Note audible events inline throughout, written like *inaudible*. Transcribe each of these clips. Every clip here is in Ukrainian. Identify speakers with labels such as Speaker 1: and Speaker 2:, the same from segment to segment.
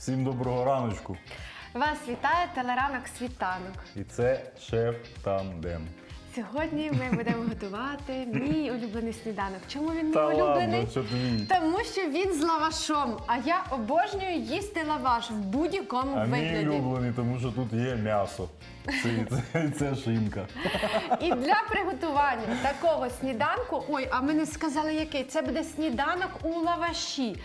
Speaker 1: Всім доброго раночку.
Speaker 2: Вас вітає телеранок світанок.
Speaker 1: І це шеф тандем.
Speaker 2: Сьогодні ми *laughs* будемо готувати мій улюблений сніданок. Чому він мій
Speaker 1: Та
Speaker 2: улюблений?
Speaker 1: ладно, що ти мій.
Speaker 2: Тому що він з лавашом, а я обожнюю їсти лаваш в будь-якому
Speaker 1: А мій
Speaker 2: вигляді.
Speaker 1: улюблений, тому що тут є м'ясо. Це, це, це шинка.
Speaker 2: І *laughs* для приготування такого сніданку, ой, а ми не сказали який, це буде сніданок у лаваші.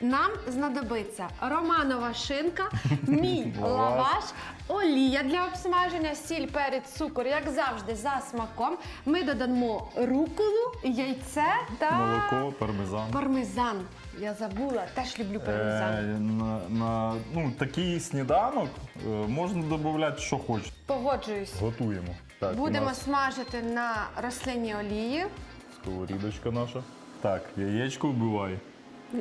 Speaker 2: Нам знадобиться романова шинка, *laughs* мій
Speaker 1: Лаваш.
Speaker 2: олія для обсмаження, сіль, перець, цукор, як завжди, за смаком. Ми додамо руколу, яйце та
Speaker 1: Молоко, пармезан.
Speaker 2: пармезан. Я забула, теж люблю
Speaker 1: Е,
Speaker 2: пармезан.
Speaker 1: на, на ну, такий сніданок е, можна додати, що хочеш.
Speaker 2: Погоджуюсь.
Speaker 1: Готуємо. Так, у
Speaker 2: Будемо
Speaker 1: нас
Speaker 2: смажити на рослинній олії.
Speaker 1: сковорідочка наша. Так, яєчко вбивай.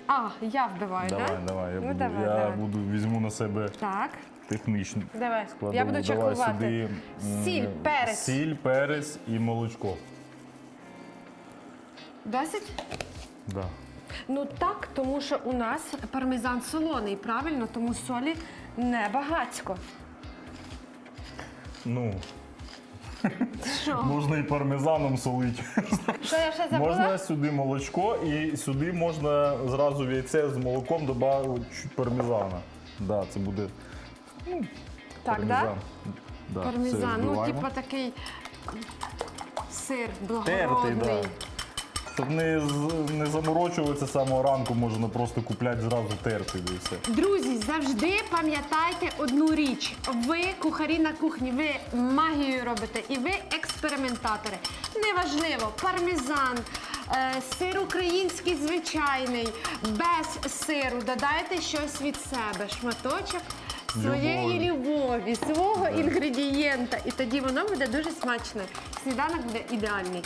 Speaker 2: А, я вбиваю,
Speaker 1: Давай,
Speaker 2: так?
Speaker 1: давай. Я,
Speaker 2: Ну,
Speaker 1: буду,
Speaker 2: давай,
Speaker 1: я
Speaker 2: давай.
Speaker 1: буду візьму на себе
Speaker 2: Так.
Speaker 1: технічно.
Speaker 2: Давай,
Speaker 1: Складову.
Speaker 2: я буду
Speaker 1: Давай
Speaker 2: чекувати.
Speaker 1: сюди, м,
Speaker 2: Сіль, перець.
Speaker 1: Сіль, перець і молочко.
Speaker 2: Досить?
Speaker 1: Да.
Speaker 2: Ну так, тому що у нас пармезан солоний, правильно, тому солі не багацько.
Speaker 1: Ну,
Speaker 2: Що?
Speaker 1: можна і пармезаном солити.
Speaker 2: Що я ще забула?
Speaker 1: Можна сюди молочко і сюди можна зразу в яйце з молоком додати пармезана. Да, це буде
Speaker 2: так,
Speaker 1: пармезан.
Speaker 2: да?
Speaker 1: Да, все
Speaker 2: Пармезан, ну
Speaker 1: збиваємо.
Speaker 2: типа такий сир
Speaker 1: Тертий, да. Щоб не, з- не заморочуватися з самого ранку, можна просто купляти зразу тертий і все.
Speaker 2: Друзі, завжди пам'ятайте одну річ. Ви кухарі на кухні, ви магію робите і ви експериментатори. Неважливо, пармезан, е, сир український звичайний, без сиру. Додайте щось від себе, шматочок своєї любові, свого інгредієнта. І тоді воно буде дуже смачне. Сніданок буде ідеальний.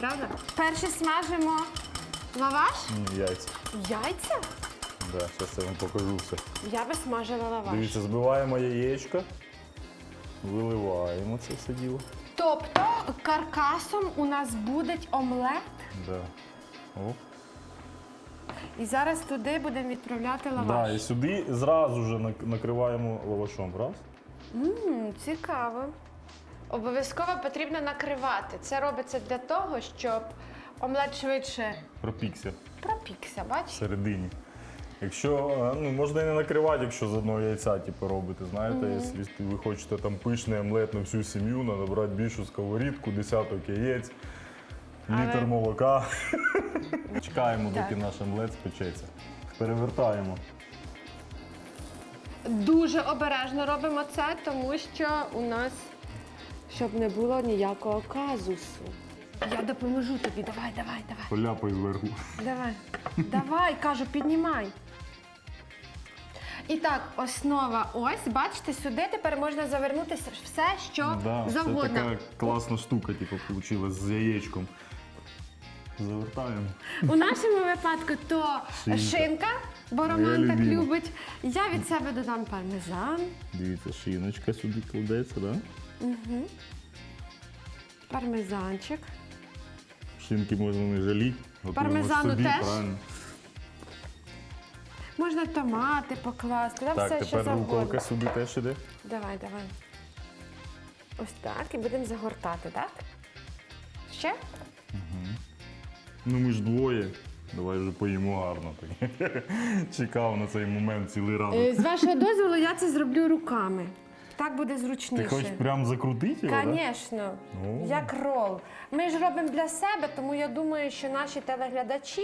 Speaker 2: Правда? Перше смажимо лаваш,
Speaker 1: М, Яйця.
Speaker 2: яйця.
Speaker 1: Да, зараз я вам покажу все.
Speaker 2: Я би смажила лаваш.
Speaker 1: Дивіться, збиваємо яєчко, виливаємо це все діло.
Speaker 2: Тобто каркасом у нас буде омлет,
Speaker 1: Да. Оп.
Speaker 2: і зараз туди будемо відправляти
Speaker 1: Да,
Speaker 2: лаваш.
Speaker 1: і сюди зразу нак- накриваємо лавашом. Раз.
Speaker 2: М, цікаво. Обов'язково потрібно накривати. Це робиться для того, щоб омлет швидше
Speaker 1: Пропікся
Speaker 2: пропікся. Бачиш?
Speaker 1: всередині. Якщо е, ну, можна і не накривати, якщо з одного яйця типу, робите. Знаєте, якщо ви хочете там пишний омлет на всю сім'ю, треба брати більшу сковорідку, десяток яєць,
Speaker 2: Але-
Speaker 1: молока. *laughs* Чекаємо, доки наш омлет спечеться. Перевертаємо.
Speaker 2: Дуже обережно робимо це, тому що у нас щоб не було ніякого казусу. Я допоможу тобі. Давай, давай, давай.
Speaker 1: Поляпай зверху.
Speaker 2: Давай, давай, кажу, піднімай. І так, основа ось, бачите, сюди тепер можна завернути все, що
Speaker 1: Да, це
Speaker 2: завгодно.
Speaker 1: така класна штука, типу, вийшла з яєчком. Завертаємо.
Speaker 2: У нашому випадку то
Speaker 1: Шинка.
Speaker 2: шинка, бо
Speaker 1: Моя
Speaker 2: Роман так
Speaker 1: любима.
Speaker 2: любить. Я від себе додам пармезан,
Speaker 1: Дивіться, шиночка сюди кладеться, да?
Speaker 2: Пармезанчик.
Speaker 1: Шинки можна не жаліти.
Speaker 2: Пармезану
Speaker 1: собі,
Speaker 2: теж?
Speaker 1: Правильно.
Speaker 2: Можна томати покласти, там
Speaker 1: Так,
Speaker 2: все що
Speaker 1: тепер
Speaker 2: завгодно.
Speaker 1: руколка сюди теж іде.
Speaker 2: Давай, давай. Ось так, і будемо загортати, так? Ще?
Speaker 1: Ну ми ж двоє. Давай вже поїмо гарно. Так. *laughs* Чекав на цей момент цілий ранок.
Speaker 2: Е, З вашого дозволу я це зроблю руками. Так буде зручніше.
Speaker 1: Ти хочеш прям закрутити його?
Speaker 2: Звісно,
Speaker 1: Ну.
Speaker 2: як рол. Ми ж робимо для себе, тому я думаю, що наші телеглядачі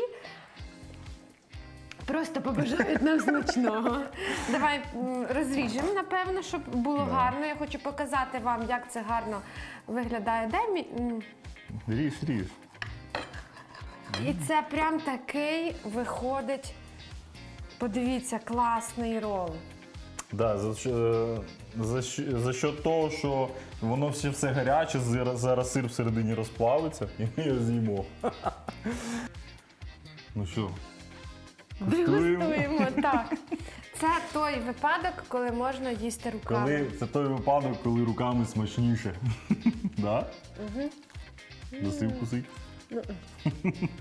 Speaker 2: просто побажають нам смачного. Давай розріжемо, напевно, щоб було
Speaker 1: Да.
Speaker 2: гарно. Я хочу показати вам, як це гарно виглядає. Дай мій. м.
Speaker 1: Ріж, ріж.
Speaker 2: І це прям такий виходить. Подивіться, класний рол.
Speaker 1: Да, за, що- за, що- за що того, що воно все, все гаряче, зараз, зараз сир всередині розплавиться і ми його з'їмо. *laughs* Ну що.
Speaker 2: Дегустуємо, *laughs* так. Це той випадок, коли можна їсти руками.
Speaker 1: коли, це той випадок, коли руками смачніше. *laughs* Да? Досив кусить.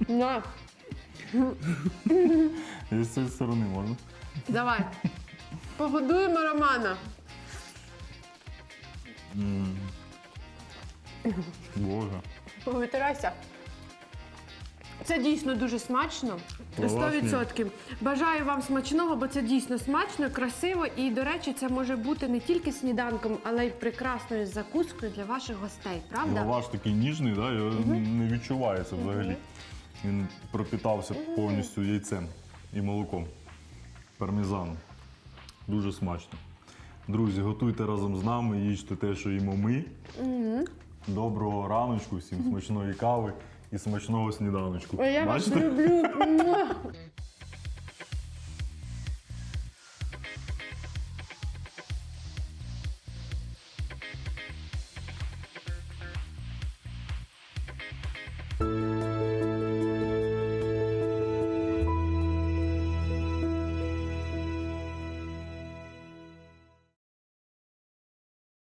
Speaker 2: На,
Speaker 1: з цієї сторони можна.
Speaker 2: давай. Погодуємо Романа.
Speaker 1: Боже.
Speaker 2: Повитирайся. Це дійсно дуже смачно.
Speaker 1: Класні.
Speaker 2: 100%. Бажаю вам смачного, бо це дійсно смачно, красиво. І, до речі, це може бути не тільки сніданком, але й прекрасною закускою для ваших гостей. Правда?
Speaker 1: Лаваш такий ніжний, да? його не відчувається взагалі. Він пропітався повністю яйцем і молоком. Пармезаном. Дуже смачно. Друзі, готуйте разом з нами, їжте те, що їмо ми. Доброго раночку, всім смачної кави і смачного сніданочку.
Speaker 2: Ой, я вас
Speaker 1: Бачите?
Speaker 2: люблю. *laughs*